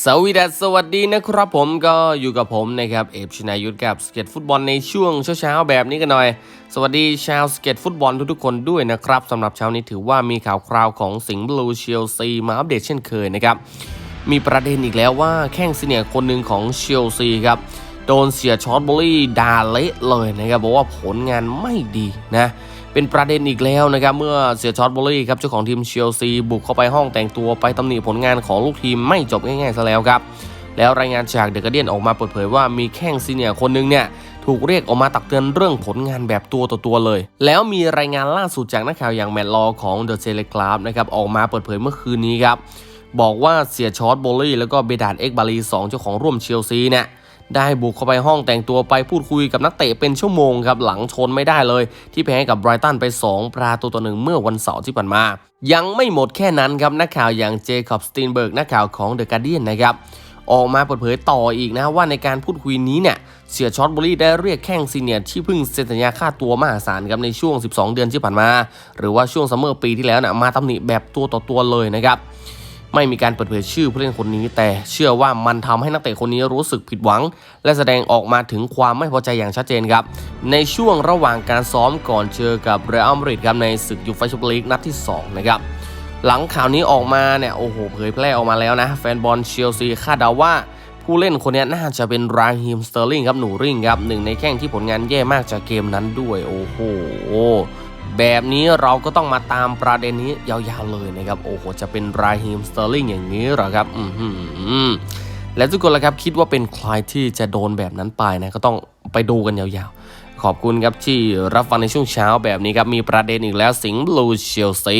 สวีดัสวัสดีนะครับผมก็อยู่กับผมนะครับเอฟชนายุทธกับสเก็ตฟุตบอลในช่วงเช้าๆแบบนี้กันหน่อย สวัสดีชาวสเก็ตฟุตบอลทุกๆคนด้วยนะครับสำหรับเช้านี้ถือว่ามีข่าวคราวของสิงห์บลูเชลซีมาอัปเดตเช่นเคยนะครับ มีประเด็นอีกแล้วว่าแข้งซีเนียคนหนึ่งของเชลซีครับ โดนเสียช็อตบอลลี่ด่าเละเลยนะครับบอกว่าผลงานไม่ดีนะ เป็นประเด็นอีกแล้วนะครับเมื่อเสียช็อตบอลลี่ครับเจ้าของทีมเชลซีบุกเข้าไปห้องแต่งตัวไปตำหนิผลงานของลูกทีมไม่จบง่ายๆซะแล้วครับแล้วรายงานจากเดอะกเดียนออกมาเปิดเผยว่ามีแข้งซีเนียคนหนึงเนี่ยถูกเรียกออกมาตักเตือนเรื่องผลงานแบบตัวต่อตัวเลย แล้วมีรายงานล่าสุดจากนักข่าวอย่างแมตต์ลอของเดอะเ e เลกราฟนะครับออกมาเปิดเผยเมื่อคืนนี้ครับบอกว่าเสียชอตโบลลี่แล้วก็เบดานเอ็กบาลีสองเจ้าของร่วมเชลซีเนี่ย ได้บุกเข้าไปห้องแต่งตัวไปพูดคุยกับนักเตะเป็นชั่วโมงครับหลังชนไม่ได้เลย ที่แพ้กับไบรตันไป 2 ประตูต่อหนึ่งเมื่อวันเสาร์ที่ผ่านมา ยังไม่หมดแค่นั้นครับนักข่าวอย่างเจคอบสตีนเบิร์กนักข่าวของเดอะการเดียนนะครับออกมาเปิดเผยต่ออีกนะว่าในการพูดคุยนี้เนี่ยเสียช็อตบอรี่ได้เรียกแข้งซีเนียร์ที่เพิ่งเซ็นสัญญาค่าตัวมหาศาลครับในช่วง 12 เดือนที่ผ่านมา หรือว่าช่วงซัมเมอร์ปีที่แล้วนะมาตำหนิแบบตัวต่อตัวเลยนะครับ ไม่มีการเปิดเผยชื่อผู้เล่นคนนี้ แต่เชื่อว่ามันทำให้นักเตะคนนี้รู้สึกผิดหวัง และแสดงออกมาถึงความไม่พอใจอย่างชัดเจนครับในช่วงระหว่างการซ้อมก่อนเจอกับเรอัลมาดริดครับในศึกยูฟ่าแชมเปี้ยนลีกนัดที่2นะครับหลังข่าวนี้ออกมาเนี่ยโอ้โหเผยแพร่ออกมาแล้วนะ แฟนบอลเชลซีคาดเดาว่าผู้เล่นคนนี้น่าจะเป็นราฮิมสเตอร์ลิงครับหนูริงครับหนึ่งในแข้งที่ผลงานแย่มากจากเกมนั้นด้วย โอ้โห แบบนี้เราก็ต้องมาตามประเด็นนี้ยาวๆเลยนะครับ โอ้โห จะเป็นราฮิมสเตอร์ลิงอย่างนี้เหรอครับ อืมและทุกคนละครับคิดว่าเป็นใครที่จะโดนแบบนั้นไปนะ ก็ต้องไปดูกันยาวๆ ขอบคุณครับที่รับฟังในช่วงเช้าแบบนี้ครับ มีประเด็นอีกแล้วสิงห์บลูเชลซี